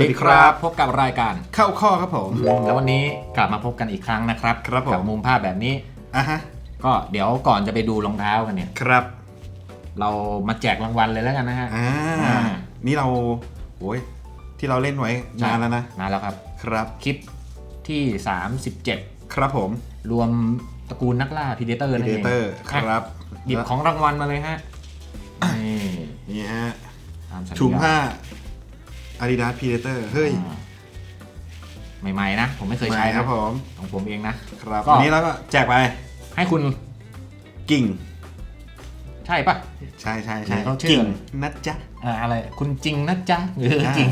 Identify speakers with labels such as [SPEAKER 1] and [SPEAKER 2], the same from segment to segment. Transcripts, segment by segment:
[SPEAKER 1] สวัสดีครับ
[SPEAKER 2] พบกับรายการ
[SPEAKER 1] เข้าข้อครับผม
[SPEAKER 2] แล้ววันนี้กลับมาพบกันอีกครั้งนะครับ
[SPEAKER 1] ครับผม
[SPEAKER 2] กัมุมภาพแบบนี้
[SPEAKER 1] อะฮะ
[SPEAKER 2] ก็เดี๋ยวก่อนจะไปดูรองเท้ากันเนี่ย
[SPEAKER 1] ครับ
[SPEAKER 2] เรามาแจกรางวัลเลยแล้วกันนะฮะ
[SPEAKER 1] อ่า
[SPEAKER 2] อ่า
[SPEAKER 1] นี่เราโอ้ยที่เราเล่นไว้นานแล้วนะ
[SPEAKER 2] นานแล้วครับ
[SPEAKER 1] ครับ
[SPEAKER 2] คลิปที่ 37
[SPEAKER 1] ครับผม
[SPEAKER 2] รวมตระกูลนักล่าพีเดเตอร์
[SPEAKER 1] พี
[SPEAKER 2] นั่น
[SPEAKER 1] เด
[SPEAKER 2] เอง
[SPEAKER 1] เตอร์ค
[SPEAKER 2] อะ
[SPEAKER 1] รับ
[SPEAKER 2] หยิบของรางวัลมาเลยฮะนี่
[SPEAKER 1] นี่ฮะ
[SPEAKER 2] ตามสัญญา
[SPEAKER 1] ถุงผ้า Adidas Predator เฮ้ย
[SPEAKER 2] อ่าใหม่ๆนะ ผมไม่เคยใช้
[SPEAKER 1] ใช่ครับ
[SPEAKER 2] นะ
[SPEAKER 1] ผม
[SPEAKER 2] ของผมเองนะ
[SPEAKER 1] ครับ
[SPEAKER 2] ก็
[SPEAKER 1] วันนี้เราก็แจกไป
[SPEAKER 2] ให้คุณ
[SPEAKER 1] กิ่ง
[SPEAKER 2] ใช่ปะ
[SPEAKER 1] ใช่ใช่ใช่
[SPEAKER 2] เดี๋ยวเขาชื่อ
[SPEAKER 1] กิ่งนะจ๊ะ
[SPEAKER 2] อ่าอะไรคุณจริงนะจ๊ะหรือ
[SPEAKER 1] อ่า
[SPEAKER 2] จริง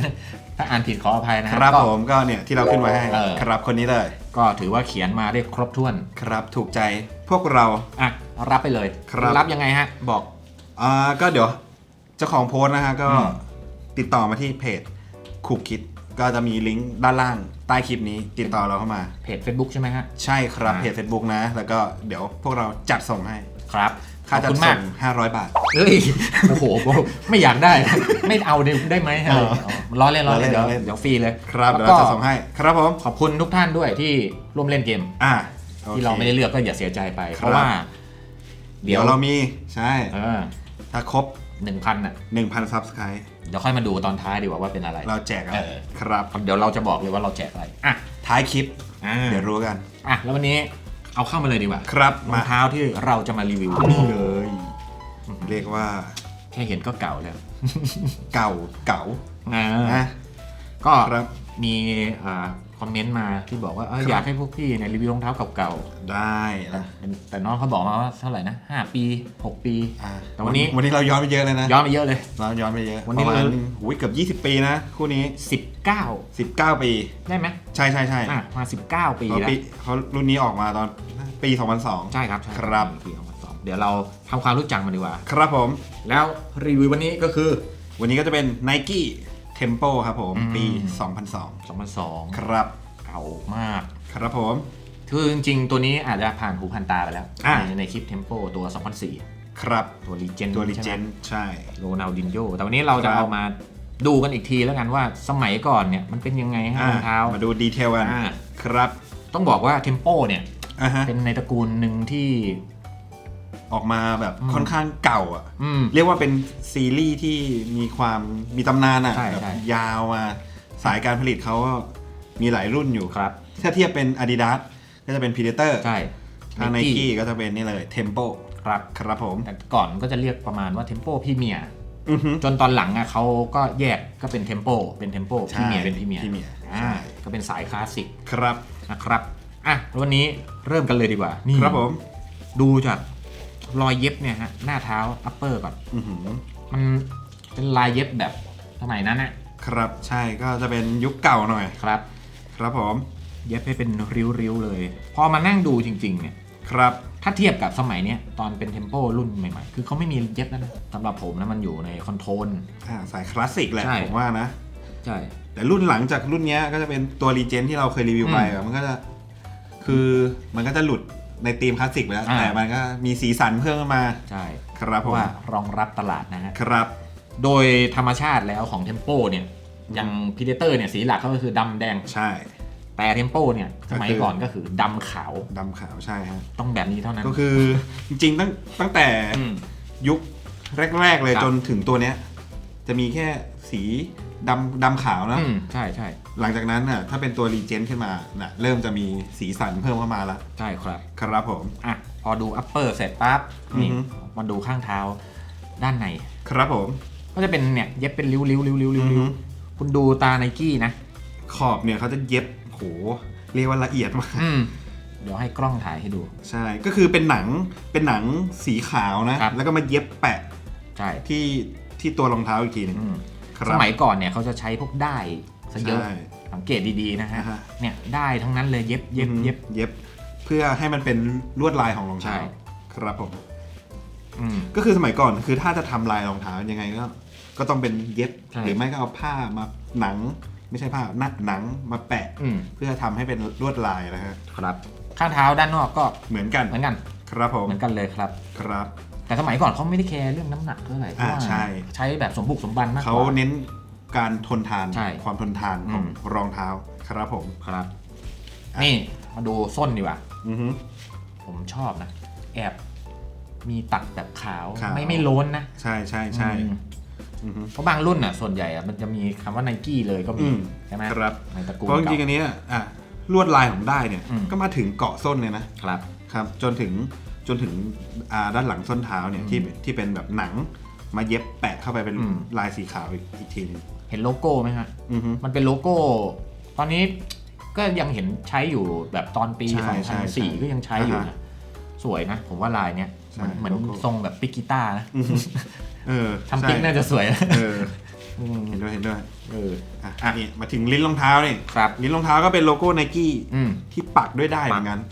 [SPEAKER 2] ถ้าอ่านผิดขออภัยนะ
[SPEAKER 1] ค
[SPEAKER 2] ฮะ
[SPEAKER 1] รับ
[SPEAKER 2] ก็
[SPEAKER 1] ผมก็เนี่ยที่เราขึ้นมาให้
[SPEAKER 2] เออ
[SPEAKER 1] ครับคนนี้เลย
[SPEAKER 2] ก็ถือว่าเขียนมาได้ครบถ้วน
[SPEAKER 1] ครับถูกใจพวกเรา
[SPEAKER 2] อะ รับไปเลย
[SPEAKER 1] ครับ
[SPEAKER 2] รับยังไงฮะ บอก
[SPEAKER 1] อ่าก็เดี๋ยวเจ้าของโพสต์นะฮะก็
[SPEAKER 2] อืม
[SPEAKER 1] ติดต่อมาที่เพจ คูคิด ก็จะมีลิงก์ด้านล่างใต้คลิปนี้ติดต่อเราเข้ามา
[SPEAKER 2] เพจ Facebook ใช่ไหมฮะ
[SPEAKER 1] ใช่ครับ
[SPEAKER 2] อ่า
[SPEAKER 1] เพจ Facebook นะ แล้วก็เดี๋ยวพวกเราจัดส่งให้
[SPEAKER 2] ครับ
[SPEAKER 1] ค่า
[SPEAKER 2] ขอบ
[SPEAKER 1] จัด
[SPEAKER 2] คุณมา
[SPEAKER 1] ส่
[SPEAKER 2] ก
[SPEAKER 1] ง500 บาท
[SPEAKER 2] เฮ้ย โอ้โห ไม่อยากได้ ไม่เอาได้ได้ไหม
[SPEAKER 1] เออ
[SPEAKER 2] ล้อเล่นล้อเล่น
[SPEAKER 1] ล้
[SPEAKER 2] เดี๋
[SPEAKER 1] อ
[SPEAKER 2] ยว
[SPEAKER 1] เล่น
[SPEAKER 2] เดี๋ยวฟรีเลย
[SPEAKER 1] ครับ
[SPEAKER 2] แล้ว
[SPEAKER 1] เดี๋ยว
[SPEAKER 2] ก็
[SPEAKER 1] เราจะส่งให้ครับผม
[SPEAKER 2] ขอบคุณทุกท่านด้วยที่ร่วมเล่นเกม
[SPEAKER 1] อ่า
[SPEAKER 2] ที่เราไม่ได้เลือกก็อย่าเสียใจไป
[SPEAKER 1] ครับ
[SPEAKER 2] เพราะว่า
[SPEAKER 1] เดี๋ยวเรามีใช่
[SPEAKER 2] เออ
[SPEAKER 1] ถ้าครบ
[SPEAKER 2] หนึ่งพันอะ
[SPEAKER 1] 1,000 Subscribe
[SPEAKER 2] เดี๋ยวค่อยมาดูตอนท้ายดีกว่าว่าเป็นอะไร
[SPEAKER 1] เราแจกอะไร
[SPEAKER 2] เออ
[SPEAKER 1] ครับ
[SPEAKER 2] เดี๋ยวเราจะบอกเลยว่าเราแจกอะไรอะ
[SPEAKER 1] ท้ายคลิป
[SPEAKER 2] อ่า
[SPEAKER 1] เดี๋ยวรู้กัน
[SPEAKER 2] อะแล้ววันนี้เอาเข้ามาเลยดีกว่า
[SPEAKER 1] ครับ
[SPEAKER 2] รอ
[SPEAKER 1] มา
[SPEAKER 2] งเท้าที่เราจะมารีวิว
[SPEAKER 1] นี่เลย เรียกว่า
[SPEAKER 2] แค่เห็นก็เก่าแล้ว
[SPEAKER 1] เก่าเก่า
[SPEAKER 2] อ่า
[SPEAKER 1] นะ
[SPEAKER 2] ก็
[SPEAKER 1] ครับ
[SPEAKER 2] มีอ่าคอมเมนต์มาที่บอกว่าเออ
[SPEAKER 1] ครับ
[SPEAKER 2] อยากให้พวกพี่เนี่ยรีวิวรองเท้าเก่า
[SPEAKER 1] ได้นะ
[SPEAKER 2] ๆแต่น้องเขาบอกมาว่าเท่าไหร่นะ5ปี6ปี
[SPEAKER 1] อ่า
[SPEAKER 2] แต่วันนี้
[SPEAKER 1] วันนี้เราย้อนไปเยอะเลยนะ
[SPEAKER 2] ย้อนไปเยอะเลย
[SPEAKER 1] เราย้อนไปเยอะ
[SPEAKER 2] วันนี้
[SPEAKER 1] ประมาณ
[SPEAKER 2] เรา
[SPEAKER 1] อุ้ยเกือบ 20 ปีนะ คู่นี้
[SPEAKER 2] 19
[SPEAKER 1] 19 ปี
[SPEAKER 2] ได้ไหม
[SPEAKER 1] ใช่ใช่ใช่
[SPEAKER 2] อะมา 19 ปี
[SPEAKER 1] เพราะ
[SPEAKER 2] แล้ว
[SPEAKER 1] ปีเขารุ่นนี้ออกมาตอนปี 2002
[SPEAKER 2] ใช่ครับใช่
[SPEAKER 1] ครับ
[SPEAKER 2] ปี2002เดี๋ยวเราทำความรู้จักมันดีกว่า
[SPEAKER 1] ครับผม
[SPEAKER 2] แล้วรีวิววันนี้ก็คือ
[SPEAKER 1] วันนี้ก็จะเป็น Nike Tempo ครับผม
[SPEAKER 2] อืม
[SPEAKER 1] ปี 2002
[SPEAKER 2] 2002
[SPEAKER 1] ครับ
[SPEAKER 2] เก่ามาก
[SPEAKER 1] ครับผม
[SPEAKER 2] คือจริงๆ ตัวนี้อาจจะผ่านหูผ่านตาไปแล้ว
[SPEAKER 1] อะ
[SPEAKER 2] ในในคลิปเทมโปตัว 2004
[SPEAKER 1] ครับ
[SPEAKER 2] ตัวรีเจน
[SPEAKER 1] ตัว Legend ใช่
[SPEAKER 2] โรนัลดินโยแต่วันนี้เราจะ
[SPEAKER 1] ครับ
[SPEAKER 2] เอามาดูกันอีกทีแล้วกันว่าสมัยก่อนเนี่ยมันเป็นยังไงฮะรองเท้า
[SPEAKER 1] มาดูดีเทลกัน
[SPEAKER 2] อ่า
[SPEAKER 1] ครับ
[SPEAKER 2] ต้องบอกว่าเทมโปเนี่ย
[SPEAKER 1] อ่าฮะ
[SPEAKER 2] เป็นในตระกูลหนึ่งที่
[SPEAKER 1] ออกมาแบบ
[SPEAKER 2] อืม
[SPEAKER 1] ค่อนข้างเก่าอะ
[SPEAKER 2] อืม
[SPEAKER 1] เรียกว่าเป็นซีรีส์ที่มีความมีตำนานอะ
[SPEAKER 2] ใช่
[SPEAKER 1] แบบ
[SPEAKER 2] ใช่
[SPEAKER 1] ยาวมาสายการผลิตเขาก็มีหลายรุ่นอยู่
[SPEAKER 2] ครับ
[SPEAKER 1] ถ้าเทียบเป็น Adidas ก็จะเป็น Predator
[SPEAKER 2] ใช่
[SPEAKER 1] ถ้า
[SPEAKER 2] Nike
[SPEAKER 1] Nike ก็จะเป็นนี่เลย Tempo
[SPEAKER 2] ครับ
[SPEAKER 1] ครับผม
[SPEAKER 2] แต่ก่อนก็จะเรียกประมาณว่าเทมโปพี่เมีย
[SPEAKER 1] อือฮึ
[SPEAKER 2] จนตอนหลังอะเขาก็แยกก็เป็นเทมโปเป็นเทมโป
[SPEAKER 1] ใช่
[SPEAKER 2] พี่เมียเป็นพี่เมีย
[SPEAKER 1] Premier
[SPEAKER 2] อ่า
[SPEAKER 1] ใช่
[SPEAKER 2] ก็เป็นสายคลาสสิก
[SPEAKER 1] ครับ
[SPEAKER 2] นะครับอะแล้ววันนี้เริ่มกันเลยดีกว่านี่
[SPEAKER 1] ครับผม
[SPEAKER 2] ดูจาก รอยเย็บเนี่ยฮะหน้าเท้าอัปเปอร์ก่อน
[SPEAKER 1] อือหือ
[SPEAKER 2] มันเป็นลายเย็บแบบสมัยนั้นนะครับ
[SPEAKER 1] ใช่ก็จะเป็นยุคเก่าหน่อย
[SPEAKER 2] ครับ
[SPEAKER 1] ครับผม
[SPEAKER 2] เย็บให้เป็นริ้วๆเลย พอมานั่งดูจริงๆเนี่ย
[SPEAKER 1] ครับ
[SPEAKER 2] ถ้าเทียบกับสมัยเนี้ยตอนเป็นเทมโปรุ่นใหม่ๆ คือเขาไม่มีเย็บแล้วนะสำหรับผมนะมันอยู่ในคอนโทรล
[SPEAKER 1] อ่าสายคลาสสิกแหละ
[SPEAKER 2] ใช่
[SPEAKER 1] ผมว่านะ
[SPEAKER 2] ใช่
[SPEAKER 1] แต่รุ่นหลังจากรุ่นเนี้ยก็จะเป็นตัวรีเจนที่เราเคยรีวิวไป
[SPEAKER 2] อืม
[SPEAKER 1] อะมันก็จะ คือมันก็จะหลุด ในธีมคลาสสิกไปแล้ว
[SPEAKER 2] อ่า
[SPEAKER 1] แต่มันก็มีสีสันเพิ่มขึ้นมา
[SPEAKER 2] ใช่
[SPEAKER 1] ครับ
[SPEAKER 2] เพ
[SPEAKER 1] ผม
[SPEAKER 2] ราะว่ารองรับตลาดนะฮะ
[SPEAKER 1] ครับ
[SPEAKER 2] โดยธรรมชาติแล้วของเทมโปเนี่ยอย่างพีเดเตอร์เนี่ยสีหลักก็คือดำแดง
[SPEAKER 1] ใช่
[SPEAKER 2] แต่เทมโปเนี่ยสมัย
[SPEAKER 1] ก็คือ
[SPEAKER 2] ก่อนก็คือดำขาว
[SPEAKER 1] ดำขาวใช่ฮะ
[SPEAKER 2] ต้องแบบนี้เท่านั้น
[SPEAKER 1] ก็คือจริงๆตั้งตั้งแต่
[SPEAKER 2] ม
[SPEAKER 1] ยุคแรก ๆ เลย
[SPEAKER 2] ครับ
[SPEAKER 1] จนถึงตัวเนี้ย จะมีแค่สี ดำดำขาวนะ
[SPEAKER 2] อืมใช่ใช่
[SPEAKER 1] หลังจากนั้นน่ะถ้าเป็นตัวรีเจนขึ้นมาน่ะเริ่มจะมีสีสันเพิ่มเข้ามาแล้ว
[SPEAKER 2] ใช่ครับ
[SPEAKER 1] ครับผม
[SPEAKER 2] อะ พอดูอัปเปอร์เสร็จปั๊บนี่
[SPEAKER 1] อือฮึ
[SPEAKER 2] มาดูข้างเท้าด้านใน
[SPEAKER 1] ครับผม
[SPEAKER 2] ก็จะเป็นเนี่ยเย็บเป็นริ้วริ้วริ้วริ้วริ้ว
[SPEAKER 1] อือฮึ
[SPEAKER 2] คุณดูตาไนกี้นะ
[SPEAKER 1] ขอบเนี่ยเขาจะเย็บโหเรียกว่าละเอียดมาก
[SPEAKER 2] อืม เดี๋ยวให้กล้องถ่ายให้ดู
[SPEAKER 1] ใช่ ก็คือเป็นหนัง เป็นหนังสีขาวนะ
[SPEAKER 2] ครับ
[SPEAKER 1] แล้วก็มาเย็บแปะ
[SPEAKER 2] ใช่
[SPEAKER 1] ที่ที่ตัวรองเท้าอีกทีหนึง
[SPEAKER 2] อืม
[SPEAKER 1] ครับ
[SPEAKER 2] สมัยก่อนเนี่ยเขาจะใช้พวกได้ายซะเยอะ
[SPEAKER 1] ใช่
[SPEAKER 2] สังเกตดีๆนะฮะ
[SPEAKER 1] อ่าฮะ
[SPEAKER 2] เนี่ยได้ายทั้งนั้นเลยเย็บเย็บ
[SPEAKER 1] อืม
[SPEAKER 2] เย็บ
[SPEAKER 1] เย็บ เพื่อให้มันเป็นลวดลายของรองเท้า
[SPEAKER 2] ใช่
[SPEAKER 1] ครับผม
[SPEAKER 2] อืม
[SPEAKER 1] ก็คือสมัยก่อนคือถ้าจะทำลายรองเท้ายังไงก็ ก็ต้องเป็นเย็บ
[SPEAKER 2] ใช่
[SPEAKER 1] หรือไม่ก็เอาผ้ามาหนัง ไม่ใช่ผ้าหนักหนังมาแปะ
[SPEAKER 2] อืม
[SPEAKER 1] เพื่อทำให้เป็นลวดลายนะฮะ
[SPEAKER 2] ครับ ข้างเท้าด้านนอกก็
[SPEAKER 1] เหมือนกัน
[SPEAKER 2] เหมือนกัน
[SPEAKER 1] ครับผม
[SPEAKER 2] เหมือนกันเลยครับ
[SPEAKER 1] ครับ
[SPEAKER 2] แต่สมัยก่อนเขาไม่ได้แคร์เรื่องน้ำหนักเท่าไหร่เพราะ
[SPEAKER 1] อ่า
[SPEAKER 2] ว่า
[SPEAKER 1] ใช่
[SPEAKER 2] ใช้แบบสมบุกสมบันมากก
[SPEAKER 1] เขา
[SPEAKER 2] ว่า
[SPEAKER 1] เน้นการทนทาน
[SPEAKER 2] ใช่
[SPEAKER 1] ความทนทานของ
[SPEAKER 2] อืม
[SPEAKER 1] รองเท้าครับผม
[SPEAKER 2] ครับ
[SPEAKER 1] อะ
[SPEAKER 2] นี่มาดูส้นดีกว่า
[SPEAKER 1] อือฮึ
[SPEAKER 2] ผมชอบนะ แอบมีตัดแบบขาว
[SPEAKER 1] ขาว
[SPEAKER 2] ไม่ไม่โล้นนะ
[SPEAKER 1] ใช่ใช่ใช่
[SPEAKER 2] อืม
[SPEAKER 1] อือฮึ
[SPEAKER 2] เพราะบางรุ่นอะส่วนใหญ่อะมันจะมีคำว่าไนกี้เลยก็มี
[SPEAKER 1] อืม
[SPEAKER 2] ใช่ไหม
[SPEAKER 1] ครับ
[SPEAKER 2] ในตระกูล
[SPEAKER 1] เพราะจริงๆ
[SPEAKER 2] เก่า
[SPEAKER 1] อันเนี้ยอะลวดลายของได้เนี่ย
[SPEAKER 2] อืม
[SPEAKER 1] ก็มาถึงเกาะส้นเลยนะครับ ครับ จนถึง จนถึงอ่าด้านหลังส้นเท้าเนี่ย
[SPEAKER 2] อืม
[SPEAKER 1] ที่ที่เป็นแบบหนังมาเย็บแปะเข้าไปเป็น
[SPEAKER 2] อืม
[SPEAKER 1] ลายสีขาวอีกอีกทีหนึง
[SPEAKER 2] เห็นโลโก้ไหมฮะ
[SPEAKER 1] อือฮึ
[SPEAKER 2] มันเป็นโลโก้ ตอนนี้ก็ยังเห็นใช้อยู่แบบตอนปี
[SPEAKER 1] ใช่ใช่ใช่
[SPEAKER 2] 2004 ก็ยังใช้อยู่
[SPEAKER 1] อ่า
[SPEAKER 2] นะ
[SPEAKER 1] ฮะ
[SPEAKER 2] สวยนะ ผมว่าลายเนี้ย
[SPEAKER 1] ใช่
[SPEAKER 2] มันเหมือน
[SPEAKER 1] โลโก้
[SPEAKER 2] ทรงแบบปิกกีตาร์นะ
[SPEAKER 1] อือฮึเออ
[SPEAKER 2] ทำปิก
[SPEAKER 1] ใช่
[SPEAKER 2] น่าจะสวยนะ
[SPEAKER 1] เออ
[SPEAKER 2] ม
[SPEAKER 1] เห็นด้วยเห็นด้วย
[SPEAKER 2] เออ
[SPEAKER 1] อะอะนี่มาถึงลิ้นรองเท้านี่
[SPEAKER 2] ครับ
[SPEAKER 1] ลิ้นรองเท้าก็เป็นโลโก้ไนกี้
[SPEAKER 2] อืม
[SPEAKER 1] ที่ปักด้วยได้เหมือนกันนะ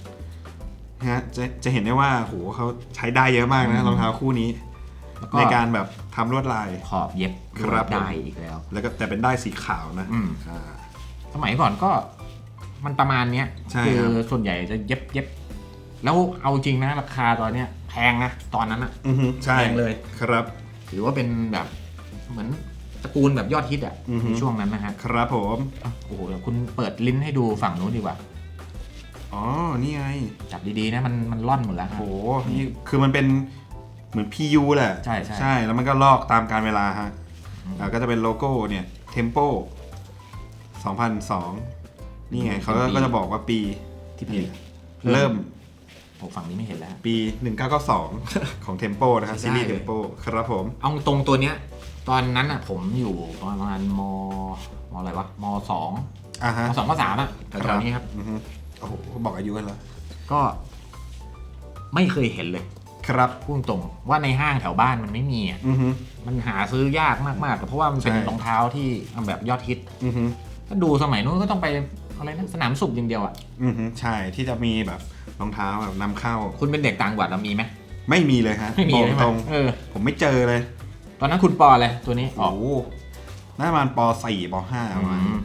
[SPEAKER 1] ฮะจะจะเห็นได้ว่าโหเขาใช้ได้เยอะมาก
[SPEAKER 2] อื
[SPEAKER 1] นะ
[SPEAKER 2] ม
[SPEAKER 1] รองเท้าคู่นี้
[SPEAKER 2] แล้วก็
[SPEAKER 1] ในการแบบทำลวดลาย
[SPEAKER 2] ขอบเย็บ
[SPEAKER 1] ครับ
[SPEAKER 2] ได้อีกแล้ว
[SPEAKER 1] แล้วก็แต่เป็นได้สีขาวนะ
[SPEAKER 2] อืม
[SPEAKER 1] อ่า
[SPEAKER 2] สมัยก่อนก็มันประมาณเนี้ย
[SPEAKER 1] ใช่
[SPEAKER 2] คื
[SPEAKER 1] ครับ
[SPEAKER 2] ส่วนใหญ่จะเย็บเย็บแล้วเอาจริงนะราคาตอนเนี้ยแพงนะตอนนั้นอะ
[SPEAKER 1] อือฮึใช่
[SPEAKER 2] แพงเลย
[SPEAKER 1] ครับ
[SPEAKER 2] ถือว่าเป็นแบบเหมือนตระกูลแบบยอดฮิตอะ
[SPEAKER 1] อือฮึ
[SPEAKER 2] ในช่วงนั้นนะฮะ
[SPEAKER 1] ครับผม
[SPEAKER 2] อะโอ้โหเดี๋ยวคุณเปิดลิ้นให้ดูฝั่งนู้นดีกว่า
[SPEAKER 1] อ๋อ นี่ไง
[SPEAKER 2] จับดีๆนะมันมันล่อนหมดแล้วฮะ
[SPEAKER 1] โห นี่คือมันเป็นเหมือน PU แหละ
[SPEAKER 2] ใช่ใช่
[SPEAKER 1] ใช่แล้วมันก็ลอกตามการเวลาฮะ
[SPEAKER 2] อืม
[SPEAKER 1] แล้วก็จะเป็นโลโก้เนี่ย Tempo 2002 นี่ไงเขาก็ก็จะบอกว่าปี
[SPEAKER 2] ที่ผลิต
[SPEAKER 1] เริ่ม
[SPEAKER 2] โอ้ฝั่งนี้ไม่เห็นแล้วฮะ
[SPEAKER 1] ปี 1992 ของ Tempo นะครับ
[SPEAKER 2] ใช้
[SPEAKER 1] ซี
[SPEAKER 2] ได้
[SPEAKER 1] รีส์
[SPEAKER 2] เลย
[SPEAKER 1] Tempo ครับผม
[SPEAKER 2] เอาตรงตัวเนี้ย ตอนนั้นอะผมอยู่ประมาณมมอะไรวะมสอง
[SPEAKER 1] อ่าฮะ
[SPEAKER 2] มสองมสามอะแถวๆนี้ครับ
[SPEAKER 1] อือฮึ โอ้โหบอกอายุกันแล้ว
[SPEAKER 2] ก็ไม่เคยเห็นเลย
[SPEAKER 1] ครับ
[SPEAKER 2] พูดตรงๆว่าในห้างแถวบ้านมันไม่มีอะ
[SPEAKER 1] อือฮึ
[SPEAKER 2] มันหาซื้อยากมากๆเพราะว่ามันเป็น
[SPEAKER 1] ใช่
[SPEAKER 2] รองเท้าที่แบบยอดฮิต
[SPEAKER 1] อือฮึ
[SPEAKER 2] ก็ดูสมัยนู้นก็ต้องไปอะไรนะสนามสุขอย่างเดียวอะ
[SPEAKER 1] อือฮึใช่ที่จะมีแบบรองเท้าแบบนำเข้า
[SPEAKER 2] คุณเป็นเด็กต่างจังหวัดเรามีไหม
[SPEAKER 1] ไม่มีเลยฮะ
[SPEAKER 2] ไม่มี
[SPEAKER 1] บอก
[SPEAKER 2] ใช่ไหม
[SPEAKER 1] ตรง
[SPEAKER 2] เออ
[SPEAKER 1] ผมไม่เจอเลย
[SPEAKER 2] ตอนนั้นคุณปออะไรตัวนี้อ
[SPEAKER 1] โอ้
[SPEAKER 2] อก
[SPEAKER 1] โหน่าจะประมาณป .4 ป .5 ประมาณ
[SPEAKER 2] อืม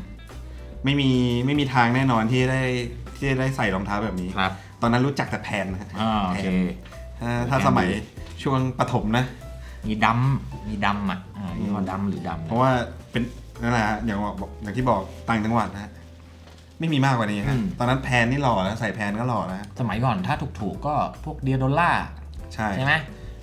[SPEAKER 1] ไม่มีไม่มีทางแน่นอนที่ได้ ที่ได้ใส่รองเท้าแบบนี้
[SPEAKER 2] ครับ
[SPEAKER 1] ตอนนั้นรู้จักแต่แพนนะฮะ
[SPEAKER 2] อ่าโอเค
[SPEAKER 1] ถ้าถ้า
[SPEAKER 2] แพน
[SPEAKER 1] สมัยช่วงประถมนะ
[SPEAKER 2] มีดำมีดำอะอ่ายี่ห้อดำหรือดำ
[SPEAKER 1] เพราะว่าเป็นนั่นแหละฮะอย่างบอกอย่างที่บอกต่างจังหวัดนะฮะไม่มีมากกว่านี้ฮะตอนนั้นแพนนี่หล่อนะใส่แพนก็หล่อนะ
[SPEAKER 2] สมัยก่อนถ้าถูกๆก็พวกเดียโดล่า
[SPEAKER 1] ใช่
[SPEAKER 2] ใช่ไหม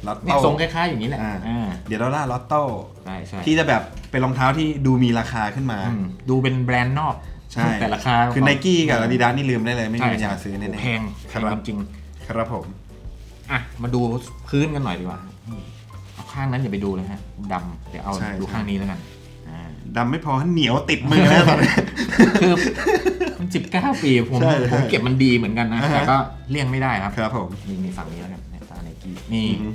[SPEAKER 1] ลอต
[SPEAKER 2] เนี่ย
[SPEAKER 1] โต้
[SPEAKER 2] ทรงคล้ายๆอย่างนี้แหละ
[SPEAKER 1] อ่า
[SPEAKER 2] อ่า
[SPEAKER 1] เดี๋ยวเราล่าลอตโต้
[SPEAKER 2] ใช่ใช่
[SPEAKER 1] ที่จะแบบเป็นรองเท้าที่ดูมีราคาขึ้นมา
[SPEAKER 2] อืมดูเป็นแบรนด์นอก
[SPEAKER 1] ใช่
[SPEAKER 2] แต่ราคา
[SPEAKER 1] คือไนกี้กับ Adidas นี่ลืมได้เลยไม่มี
[SPEAKER 2] ใช่
[SPEAKER 1] ปัญญาซื้อแน่ๆ
[SPEAKER 2] แพง
[SPEAKER 1] ค
[SPEAKER 2] แพ
[SPEAKER 1] รับ
[SPEAKER 2] งจริง
[SPEAKER 1] ครับผม
[SPEAKER 2] อะมาดูพื้นกันหน่อยดีกว่าเอาข้างนั้นอย่าไปดูเลยฮะดำเดี๋ยวเอา
[SPEAKER 1] ใช่
[SPEAKER 2] ดู
[SPEAKER 1] ใช่
[SPEAKER 2] ข้างนี้แล้วกันอ่า
[SPEAKER 1] ดำไม่พอเหนียวติดมือนะตอนนี้
[SPEAKER 2] คือมันสิบเก้าปีผม
[SPEAKER 1] ใช่ใช่
[SPEAKER 2] ผมเก็บมันดีเหมือนกันนะ
[SPEAKER 1] อ่าฮะ
[SPEAKER 2] แต่ก็เลี่ยงไม่ได้ครับ
[SPEAKER 1] ครับผม
[SPEAKER 2] นี่นี่ฝั่งนี้แล้วกันเนี่ยตาไนกี้นี่
[SPEAKER 1] อือ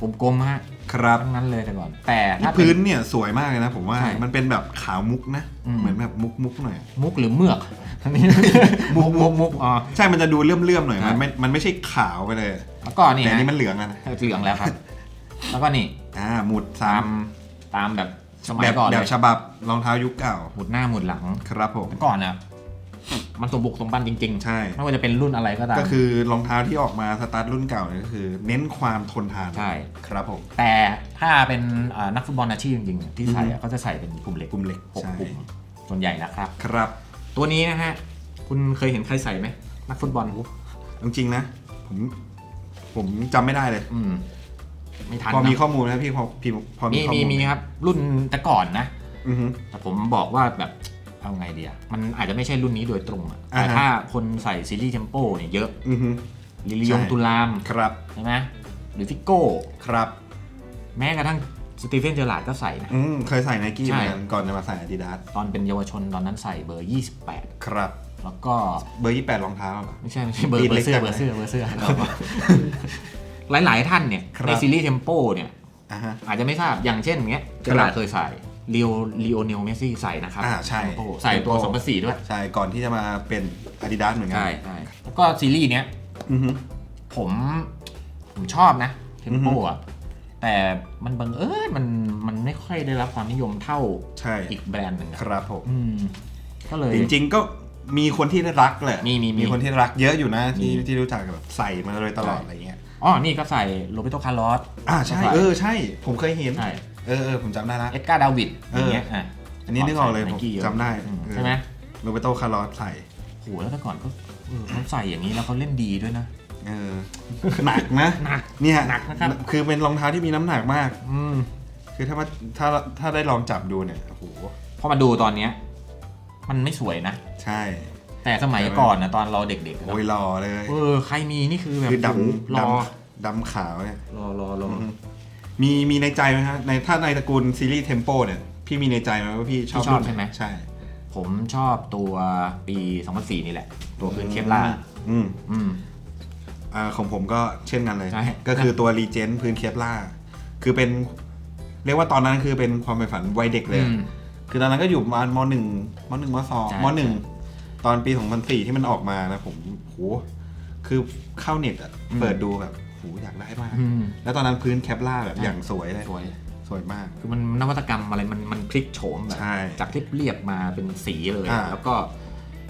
[SPEAKER 1] ฮึ
[SPEAKER 2] กลมๆฮะ
[SPEAKER 1] ครับ
[SPEAKER 2] ทั้งนั้นเลยแต่ก่อน แต่
[SPEAKER 1] นี่
[SPEAKER 2] ถ้าเป็
[SPEAKER 1] พื้
[SPEAKER 2] น
[SPEAKER 1] นเนี่ยสวยมากเลยนะผมว่า
[SPEAKER 2] ใช่
[SPEAKER 1] มันเป็นแบบขาวมุกนะ
[SPEAKER 2] อืม
[SPEAKER 1] เหมือนแบบมุกมุกหน่อย
[SPEAKER 2] มุกหรือเมือกอันนี้ มุกมุกมุกอ๋อ
[SPEAKER 1] ใช่มันจะดูเลื่อมๆหน่อย
[SPEAKER 2] ใช่
[SPEAKER 1] มันไม่มันไม่ใช่ขาวไปเลย
[SPEAKER 2] แล้วก็นี่
[SPEAKER 1] แต่อัน
[SPEAKER 2] ฮะ
[SPEAKER 1] นี้มันเหลืองอะนะ
[SPEAKER 2] เหลืองแล้วครับ แล้วก็นี่
[SPEAKER 1] อ่าหมุด
[SPEAKER 2] ตา
[SPEAKER 1] สาม
[SPEAKER 2] มตามแบบสมั
[SPEAKER 1] แบ
[SPEAKER 2] ย
[SPEAKER 1] บ
[SPEAKER 2] ก่อน
[SPEAKER 1] แบ
[SPEAKER 2] เล
[SPEAKER 1] บ
[SPEAKER 2] ย
[SPEAKER 1] ฉบับรองเท้ายุคเก่า
[SPEAKER 2] หมุดหน้าหมุดหลัง
[SPEAKER 1] ครับผม
[SPEAKER 2] แต่ก่อนนะ มันสมบุกสมบันจริง
[SPEAKER 1] ใช่
[SPEAKER 2] ๆไม่ว่าจะเป็นรุ่นอะไรก็ตาม
[SPEAKER 1] ก็คือรองเท้าที่ออกมาสตาร์ทรุ่นเก่าเนี่ยก็คือ เน้นความทนทาน
[SPEAKER 2] ใช่
[SPEAKER 1] ครับผม
[SPEAKER 2] แต่ถ้าเป็นอ่านักฟุตบอลอาชีพจริงๆ ที่ใส่อะก็จะใส่เป็นกลุ่มเหล็ก
[SPEAKER 1] กลุ่มเหล็ก
[SPEAKER 2] หก
[SPEAKER 1] ใช่
[SPEAKER 2] กลุ่มส่วนใหญ่นะครับ
[SPEAKER 1] ครับ
[SPEAKER 2] ตัวนี้นะฮะ คุณเคยเห็นใครใส่ไหมนักฟุตบอล
[SPEAKER 1] จริงๆนะ ผมผมจำไม่ได้เลย
[SPEAKER 2] อืมไม่ทัน
[SPEAKER 1] พอมี
[SPEAKER 2] นะ
[SPEAKER 1] ข้อมูลนะพี่พอพี่พอมี
[SPEAKER 2] มี
[SPEAKER 1] ข้อ
[SPEAKER 2] มี
[SPEAKER 1] มูล
[SPEAKER 2] มีครับ รุ่นแต่ก่อนนะ
[SPEAKER 1] อือฮึ
[SPEAKER 2] แต่ผมบอกว่าแบบ เอาไงดีอะมันอาจจะไม่ใช่รุ่นนี้โดยตรงอะ
[SPEAKER 1] อ่า
[SPEAKER 2] แต่
[SPEAKER 1] ฮะ
[SPEAKER 2] ถ้าคนใส่ซีรีส์เทมโปเนี่ยเยอะ
[SPEAKER 1] อือฮึ
[SPEAKER 2] ลิลิยง
[SPEAKER 1] ใช่
[SPEAKER 2] ตุลาม
[SPEAKER 1] ครับ
[SPEAKER 2] ใช่ไหมหรือฟิโก้
[SPEAKER 1] ครับ
[SPEAKER 2] แม้กระทั่งสตีเฟนเจอร์ลาร์ดก็ใส่นะ
[SPEAKER 1] อืมเคยใส่ไนกี้
[SPEAKER 2] ใช่
[SPEAKER 1] เหมือนกันก่อนจะมาใส่อาดิดาส
[SPEAKER 2] ตอนเป็นเยาวชนตอนนั้นใส่เบอร์ 28
[SPEAKER 1] ครับ
[SPEAKER 2] แล้วก็
[SPEAKER 1] เบอร์ 28รองเท้าเหรอ
[SPEAKER 2] ไม่ใช่ไม่ใช่เบอร์
[SPEAKER 1] ปี
[SPEAKER 2] เบอ
[SPEAKER 1] เล็ก
[SPEAKER 2] ร์เสื้อ
[SPEAKER 1] จัง
[SPEAKER 2] เบอร์เสื้อเบอร์เสื้อ
[SPEAKER 1] ครับ
[SPEAKER 2] หลายๆท่านเนี่ย
[SPEAKER 1] ครับ
[SPEAKER 2] ในซีรีส์เทมโปเนี่ย
[SPEAKER 1] อ่าฮะ
[SPEAKER 2] อาจจะไม่ทราบอย่างเช่นอย่างเงี้ยเจอร์ลาร์ดเคยใส่ ลีโอลีโอเนลเมสซี่ใส่นะครับ
[SPEAKER 1] อ่าใช่
[SPEAKER 2] Tempo ใส่ตัว
[SPEAKER 1] Tempo
[SPEAKER 2] 2004ด้วย
[SPEAKER 1] ใช่ก่อนที่จะมาเป็นอาดิดาสเหมือนกั
[SPEAKER 2] ใช่ใช่แล้วก็ซีรีส์เนี้ย
[SPEAKER 1] อือฮึ
[SPEAKER 2] ผมผมชอบนะเทมโป
[SPEAKER 1] อือฮึ
[SPEAKER 2] อะ แต่มันบังเอิญมันมันไม่ค่อยได้รับความนิยมเท่า
[SPEAKER 1] ใช่
[SPEAKER 2] อีกแบรนด์หนึ่งอะ
[SPEAKER 1] ครับผม
[SPEAKER 2] อืม ก็เลย
[SPEAKER 1] จริงๆก็มีคนที่รักแหละ
[SPEAKER 2] มีมีมี
[SPEAKER 1] คนที่รักเยอะอยู่นะที่
[SPEAKER 2] มี
[SPEAKER 1] ที่รู้จักแบบใส่มาโดยตลอด
[SPEAKER 2] ใช่
[SPEAKER 1] อะไรเงี้ย
[SPEAKER 2] อ๋อ นี่ก็ใส่โรเบโตคาร์ลอส
[SPEAKER 1] อ่าใช่เออใช่ ผมเคยเห็น
[SPEAKER 2] ใช่
[SPEAKER 1] เออเออผมจำได้ละ
[SPEAKER 2] เอ็ดการ์ดาวิด
[SPEAKER 1] เอ
[SPEAKER 2] อ
[SPEAKER 1] ออย่าง
[SPEAKER 2] เงี้ยอะ
[SPEAKER 1] อันนี้นึกออกเลย
[SPEAKER 2] ใส่
[SPEAKER 1] ผม
[SPEAKER 2] Nike เยอะ
[SPEAKER 1] จำได้
[SPEAKER 2] อืม
[SPEAKER 1] เออ
[SPEAKER 2] ใช่ไหม
[SPEAKER 1] โรเบโตคาร์ลอสใส่
[SPEAKER 2] โหแล้วแต่ก่อนก็เออเขาใส่อย่างนี้แล้วเขาเล่นดีด้วยนะ
[SPEAKER 1] เออหนักนะ
[SPEAKER 2] หนัก
[SPEAKER 1] เนี่ย
[SPEAKER 2] หนักนะครับ
[SPEAKER 1] คือเป็นรองเท้าที่มีน้ำหนักมาก
[SPEAKER 2] อืม
[SPEAKER 1] คือถ้ามาถ้าถ้าได้ลองจับดูเนี่ยโอ้โห
[SPEAKER 2] พอมาดูตอนเนี้ย มันไม่สวยนะ
[SPEAKER 1] ใช่
[SPEAKER 2] แต่สมัย
[SPEAKER 1] ใช่ไหม
[SPEAKER 2] ก่อนนะตอนเราเด็กๆอะ
[SPEAKER 1] โอ้ยรอเลย
[SPEAKER 2] เออใครมีนี่คือแบบ
[SPEAKER 1] คือด
[SPEAKER 2] โอ้โหำร
[SPEAKER 1] ด
[SPEAKER 2] อำ
[SPEAKER 1] ดำขาวเนี่ย
[SPEAKER 2] รอรอรอ
[SPEAKER 1] มีมีในใจไหมฮะในถ้าในตระกูลซีรีส์เทมโปเนี่ยพี่มีในใจไหมว่าพี่ชอบ
[SPEAKER 2] พี่ชอบ
[SPEAKER 1] รุ่น
[SPEAKER 2] ใช่ไหม
[SPEAKER 1] ใช่
[SPEAKER 2] ผมชอบตัวปี 2004 นี่แหละ ตัวคืนเคปลาร์
[SPEAKER 1] อืม
[SPEAKER 2] อืม
[SPEAKER 1] อ่าของผมก็เช่นกันเลย
[SPEAKER 2] ใช่
[SPEAKER 1] ก็คือตัวรีเจนพื้นเคปล่าคือเป็น เรียกว่าตอนนั้นคือเป็นความใฝ่ฝันวัยเด็กเลย
[SPEAKER 2] อื
[SPEAKER 1] อะ
[SPEAKER 2] ม
[SPEAKER 1] คือตอนนั้นก็อยู่ประมาณมหนึ่งมหนึ่งมสอง
[SPEAKER 2] ใช่
[SPEAKER 1] มหนึ่งตอนปี 2004 ที่มันออกมานะผมโหคือเข้าเน็ตอะเปิดดูแบบโหอยากได้มาก
[SPEAKER 2] อืม
[SPEAKER 1] แล้วตอนนั้นพื้นแคปล่าแบบ
[SPEAKER 2] ใช่
[SPEAKER 1] อย่างสวยเลย
[SPEAKER 2] สวย
[SPEAKER 1] สวยมาก
[SPEAKER 2] คือมันนวัตกรรมอะไรมันมันพลิกโฉมแบบ
[SPEAKER 1] ใช่
[SPEAKER 2] จากเรียบๆมาเป็นสีเลย
[SPEAKER 1] อ่า
[SPEAKER 2] แล้วก็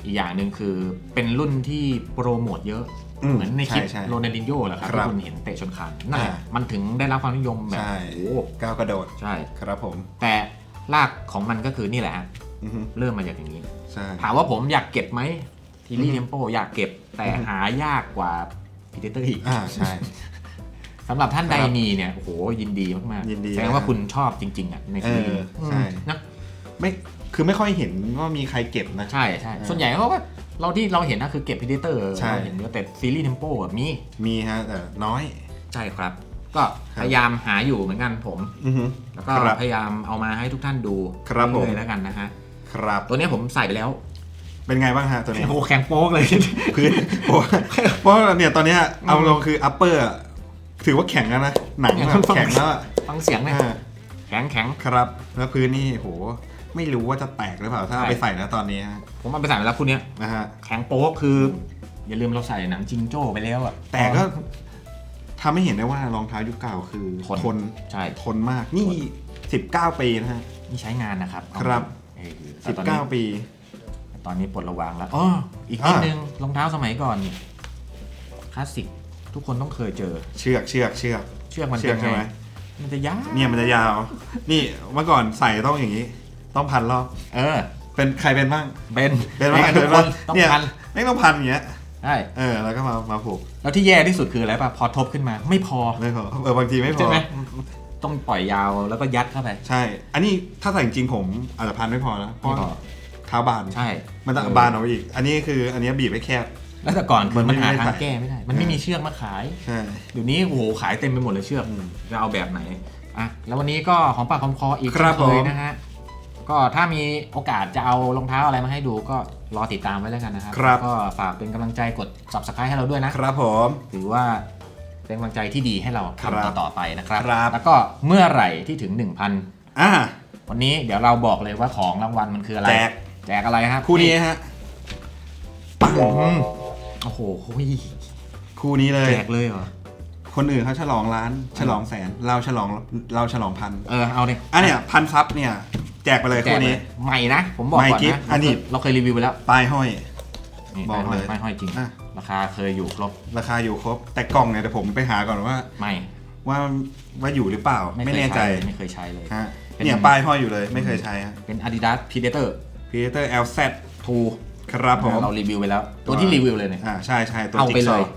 [SPEAKER 2] อีกอย่างหนึ่งคือเป็นรุ่นที่โปรโมทเยอะ
[SPEAKER 1] อืม
[SPEAKER 2] เหมือนในคลิป
[SPEAKER 1] ใช่ใช่
[SPEAKER 2] โรนัลดินโญ่แหละครับ
[SPEAKER 1] ครับ
[SPEAKER 2] ที่คุณเห็นเตะชนคานนั่นแหละ
[SPEAKER 1] อ่า
[SPEAKER 2] มันถึงได้รับความนิยมแบบ
[SPEAKER 1] ใช่
[SPEAKER 2] โอ้โห
[SPEAKER 1] ก้าวกระโดด
[SPEAKER 2] ใช่
[SPEAKER 1] ครับผม
[SPEAKER 2] แต่รากของมันก็คือนี่แหละฮะ
[SPEAKER 1] อือฮึ
[SPEAKER 2] เริ่มมาจากอย่างนี้
[SPEAKER 1] ใช่
[SPEAKER 2] ถามว่าผมอยากเก็บไหมที
[SPEAKER 1] อื
[SPEAKER 2] รี่
[SPEAKER 1] อฮึ
[SPEAKER 2] เทมโปอยากเก็บแต่
[SPEAKER 1] อือฮึ
[SPEAKER 2] หายากกว่า พีเดเตอร์อีก
[SPEAKER 1] อ่าใช่
[SPEAKER 2] สำหรับท่าน
[SPEAKER 1] ค
[SPEAKER 2] ใด
[SPEAKER 1] รับ
[SPEAKER 2] มีเนี่ยโอ้โหยินดีมากๆ
[SPEAKER 1] ยินดี
[SPEAKER 2] แสดง
[SPEAKER 1] นะ
[SPEAKER 2] ว่าคุณชอบจริง ๆอะในซีรี
[SPEAKER 1] เออ
[SPEAKER 2] ส์
[SPEAKER 1] ใช่
[SPEAKER 2] อืมนะ
[SPEAKER 1] ไม่คือไม่ค่อยเห็นว่ามีใครเก็บนะ
[SPEAKER 2] ใช่ใช่
[SPEAKER 1] เออ
[SPEAKER 2] ส่วนใหญ่เขาก็เราที่เราเห็นนะคือเก็บพีเดเตอร์
[SPEAKER 1] ใช่
[SPEAKER 2] เราเห็นเยอะแต่ซีรีส์เทมโปแบบมี
[SPEAKER 1] มีฮะแต่น้อย
[SPEAKER 2] ใช่ครับ ก็
[SPEAKER 1] ครับ
[SPEAKER 2] พยายามหาอยู่เหมือนกันผม
[SPEAKER 1] อือฮึ
[SPEAKER 2] แล้วก็
[SPEAKER 1] ครับ
[SPEAKER 2] พยายามเอามาให้ทุกท่านดู
[SPEAKER 1] ครับผม
[SPEAKER 2] เอยๆแล้วกันนะฮะ
[SPEAKER 1] ครับ
[SPEAKER 2] ตัวเนี้ยผมใส่ไปแล้ว
[SPEAKER 1] เป็นไงบ้างฮะตัวนี้
[SPEAKER 2] โอ้โหแข็งโป๊กเลย
[SPEAKER 1] พื้นเพราะว่าเพราะว่าเนี่ยตอนเนี้ยเอาลงคือ upper อะถือว่าแข็งแล้วนะ หนังแบบแข็งแล้วอะ
[SPEAKER 2] ฟังเสียงเนี่ย
[SPEAKER 1] อ่า
[SPEAKER 2] แข็งแข็ง
[SPEAKER 1] ครับ แล้วพื้นนี่โห ไม่รู้ว่าจะแตกหรือเปล่าถ้าเอา
[SPEAKER 2] ใช่
[SPEAKER 1] ไปใส่นะตอนนี้ฮะ
[SPEAKER 2] ผมเอาไปใส่ไปแล้วคู่เนี้ย
[SPEAKER 1] นะฮะ
[SPEAKER 2] แข็งโป๊กคือ อย่าลืมเราใส่หนังจิงโจ้ไปแล้วอะ
[SPEAKER 1] แต่ก็ทำให้เห็นได้ว่ารองเท้ายุคเก่าคือ
[SPEAKER 2] ทน
[SPEAKER 1] ทน
[SPEAKER 2] ใช่
[SPEAKER 1] ทนมากนี่ 19 ปีนะฮะ
[SPEAKER 2] นี่ใช้งานนะครับ
[SPEAKER 1] ครับ
[SPEAKER 2] เออแต่ตอนนี้
[SPEAKER 1] 19 ปี
[SPEAKER 2] ตอนนี้ปลดระวางแล้วอ๋ออีกนิด
[SPEAKER 1] อ่า
[SPEAKER 2] นึงรองเท้าสมัยก่อนคลาสสิกทุกคนต้องเคยเจอ
[SPEAKER 1] เชือกเชือกเชือก
[SPEAKER 2] เชือกมัน
[SPEAKER 1] เชือก
[SPEAKER 2] เป็น
[SPEAKER 1] ใช่ไหม
[SPEAKER 2] ไงมันจะยาว
[SPEAKER 1] เนี่ยมันจะยาว นี่เมื่อก่อนใส่ต้องอย่างนี้ ต้องพันรอบ
[SPEAKER 2] เออ
[SPEAKER 1] เป็นใครเป็นบ้าง
[SPEAKER 2] เป็น
[SPEAKER 1] เป็นบ้าง
[SPEAKER 2] กัทุกคนต้อง
[SPEAKER 1] เนี่ย
[SPEAKER 2] พัน
[SPEAKER 1] ไม่ต้องพันอย่างเงี้ย
[SPEAKER 2] ใช่
[SPEAKER 1] เออแล้วก็มามาผูก
[SPEAKER 2] แล้วที่แย่ที่สุดคืออะไรป่ะพอทบขึ้นมา ไม่พอ
[SPEAKER 1] ไม่พอเออบางทีไม่พ
[SPEAKER 2] ใช่
[SPEAKER 1] อ
[SPEAKER 2] ไหมต้องปล่อยยาวแล้วก็ยัดเข้าไป
[SPEAKER 1] ใช่ อันนี้ถ้าใส่จริงๆผมอาจจะพันไม่พอนะเพราะ
[SPEAKER 2] ไม่พอ
[SPEAKER 1] เท้าบาน
[SPEAKER 2] ใช่
[SPEAKER 1] มันจะบานออกไปอีก อันนี้คืออันนี้บีบให้แคบ
[SPEAKER 2] แล้วแต่ก่อนคือ
[SPEAKER 1] มั
[SPEAKER 2] มันน
[SPEAKER 1] ไม่
[SPEAKER 2] หา
[SPEAKER 1] ได้
[SPEAKER 2] ทาง
[SPEAKER 1] ใส่
[SPEAKER 2] แก้ไม่ได้ มันไม่มีเชือกมาขาย
[SPEAKER 1] ใช่
[SPEAKER 2] เดี๋ยวนี้โอ้โหขายเต็มไปหมดเลยเชือก
[SPEAKER 1] อืม
[SPEAKER 2] จะเอาแบบไหนอะแล้ววันนี้ก็ของปากของคออีก
[SPEAKER 1] ครับ
[SPEAKER 2] เช่นเคย
[SPEAKER 1] ผม
[SPEAKER 2] นะฮะก็ถ้ามีโอกาสจะเอารองเท้าอะไรมาให้ดูก็รอติดตามไว้แล้วกันนะครับ
[SPEAKER 1] ครับ
[SPEAKER 2] ก็ฝากเป็นกำลังใจกด subscribe ให้เราด้วยนะ
[SPEAKER 1] ครับผม
[SPEAKER 2] ถือว่าเป็นกำลังใจที่ดีให้เรา
[SPEAKER 1] ครับ
[SPEAKER 2] ทำต่อๆไปนะครับ
[SPEAKER 1] ครับ
[SPEAKER 2] แล้วก็เมื่อไหร่ที่ถึง 1,000
[SPEAKER 1] อ่า
[SPEAKER 2] วันนี้เดี๋ยวเราบอกเลยว่าของรางวัลมันคืออะไร
[SPEAKER 1] แจก
[SPEAKER 2] แจกอะไรครับ
[SPEAKER 1] คู่นี้ฮะปัง
[SPEAKER 2] อืมโอ้โห
[SPEAKER 1] คู่นี้เลย
[SPEAKER 2] แจกเลยเหรอ
[SPEAKER 1] คนอื่นเขาฉลองล้านฉลองแสน เราฉลองเราฉลองพัน
[SPEAKER 2] เออเอาดิ
[SPEAKER 1] อันเนี้ยพันซับเนี่ย แจกไปเลย
[SPEAKER 2] แจ
[SPEAKER 1] คู่
[SPEAKER 2] กเล
[SPEAKER 1] นี้
[SPEAKER 2] ยใหม่นะ ผมบอกก่อน
[SPEAKER 1] ใหม่กิ๊บ
[SPEAKER 2] นะ
[SPEAKER 1] อันนี้
[SPEAKER 2] เราเคยรีวิวไปแล้ว
[SPEAKER 1] ป้ายห้อย
[SPEAKER 2] นี่
[SPEAKER 1] บอกเลย
[SPEAKER 2] ไม่ห้อยจริง
[SPEAKER 1] อะ
[SPEAKER 2] ราคาเคยอยู่ครบ
[SPEAKER 1] ราคาอยู่ครบ แต่กล่องเนี่ยเดี๋ยวผมไปหาก่อนว่า
[SPEAKER 2] ไม่
[SPEAKER 1] ว่าว่าอยู่หรือเปล่า ไม่
[SPEAKER 2] เคย
[SPEAKER 1] แน่ใจ
[SPEAKER 2] ช้เลยไม่เคยใช้เลย
[SPEAKER 1] ฮะ
[SPEAKER 2] เป็น
[SPEAKER 1] เนี่ยป้ายห้อยอยู่เลย ไม่เคยใช้ฮะ
[SPEAKER 2] เป็น Adidas Predator
[SPEAKER 1] Predator LZ
[SPEAKER 2] 2
[SPEAKER 1] ครับผม
[SPEAKER 2] เรารีวิวไปแล้ว ตัวที่รีวิวเลยเนี่ย
[SPEAKER 1] อ่าใช่ใช่ตัว
[SPEAKER 2] เอาไป
[SPEAKER 1] จิ๊กซ
[SPEAKER 2] เล
[SPEAKER 1] อย ว์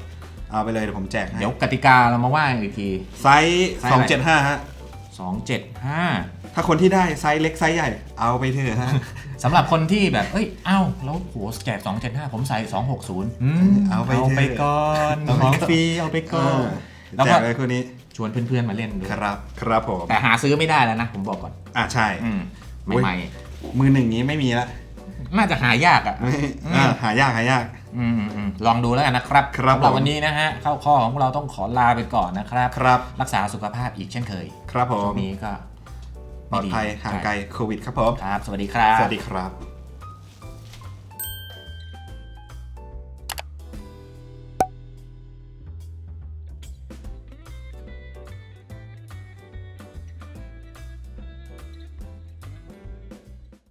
[SPEAKER 1] เอาไปเลยเดี๋ยวผมแจกให้
[SPEAKER 2] เดี๋ยวกติกาเรามาว่ากันอีกที
[SPEAKER 1] ไซส์
[SPEAKER 2] ไซส์อะไร
[SPEAKER 1] 275ฮะ
[SPEAKER 2] 275
[SPEAKER 1] ถ้าคนที่ได้ไซส์เล็กไซส์ใหญ่ เอาไปเถอะฮะ
[SPEAKER 2] สำหรับคนที่แบบ เอ้ย เอ้า แล้วโหแจก275 ผมใส่ 260อืม
[SPEAKER 1] เอาไป
[SPEAKER 2] เอาไป
[SPEAKER 1] เถอะ
[SPEAKER 2] ก่อน
[SPEAKER 1] เอาไป
[SPEAKER 2] ของ
[SPEAKER 1] ก่อน
[SPEAKER 2] ฟรีเอาไปก่อน
[SPEAKER 1] แล้
[SPEAKER 2] แล้วว
[SPEAKER 1] แจ
[SPEAKER 2] ก็
[SPEAKER 1] กเลยคู่นี้
[SPEAKER 2] ชวนเพื่อนๆมาเล่นด้วย
[SPEAKER 1] ครับครับผม
[SPEAKER 2] แต่หาซื้อไม่ได้แล้วนะ ผมบอกก่อน
[SPEAKER 1] อ่าใช่
[SPEAKER 2] อืม
[SPEAKER 1] อุ๊ย
[SPEAKER 2] ใหม่
[SPEAKER 1] มือหนึ่งนี้ไม่มีละ
[SPEAKER 2] ๆน่าจะหายากอะ
[SPEAKER 1] ไม่อ่าหายากหายาก
[SPEAKER 2] อืมอืมลองดูแล้วกันนะครับ
[SPEAKER 1] ครับ
[SPEAKER 2] สำหรับ
[SPEAKER 1] ผม
[SPEAKER 2] วันนี้นะฮะเข้าข้อของเราต้องขอลาไปก่อนนะครับ
[SPEAKER 1] ครับ
[SPEAKER 2] รักษาสุขภาพอีกเช่นเคย
[SPEAKER 1] ครับผ
[SPEAKER 2] ช่ว
[SPEAKER 1] ม
[SPEAKER 2] งนี้ก็
[SPEAKER 1] ปลอดภัย
[SPEAKER 2] ไม่
[SPEAKER 1] ห่างไกลโควิดครับผม
[SPEAKER 2] ครับ สวัสดีครับ
[SPEAKER 1] สวัสดีครับ